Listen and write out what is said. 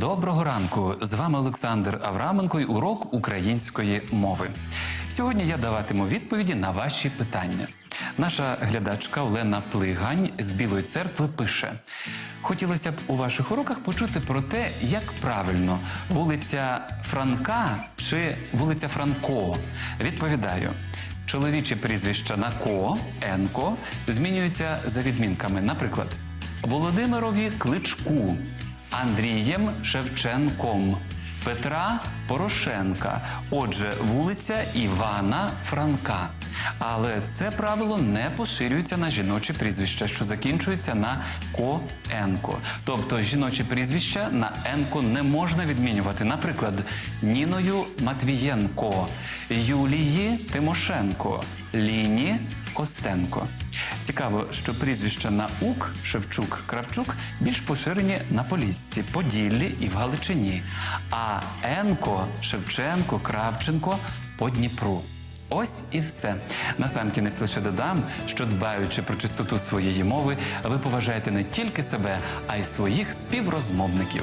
Доброго ранку! З вами Олександр Авраменко і урок української мови. Сьогодні я даватиму відповіді на ваші питання. Наша глядачка Олена Плигань з Білої церкви пише: хотілося б у ваших уроках почути про те, як правильно вулиця Франка чи вулиця Франко. Відповідаю. Чоловічі прізвища на ко, енко змінюються за відмінками. Наприклад, Володимирові Кличку, Андрієм Шевченком, Петра Порошенка. Отже, вулиця Івана Франка. Але це правило не поширюється на жіночі прізвища, що закінчуються на ко енко. Тобто жіночі прізвища на енко не можна відмінювати. Наприклад, Ніною Матвієнко, Юлії Тимошенко, Ліні Костенко. Цікаво, що прізвища на Ук, Шевчук, Кравчук більш поширені на Поліссі, Поділлі і в Галичині. А Енко, Шевченко, Кравченко по Дніпру. Ось і все. Насамкінець лише додам, що дбаючи про чистоту своєї мови, ви поважаєте не тільки себе, а й своїх співрозмовників.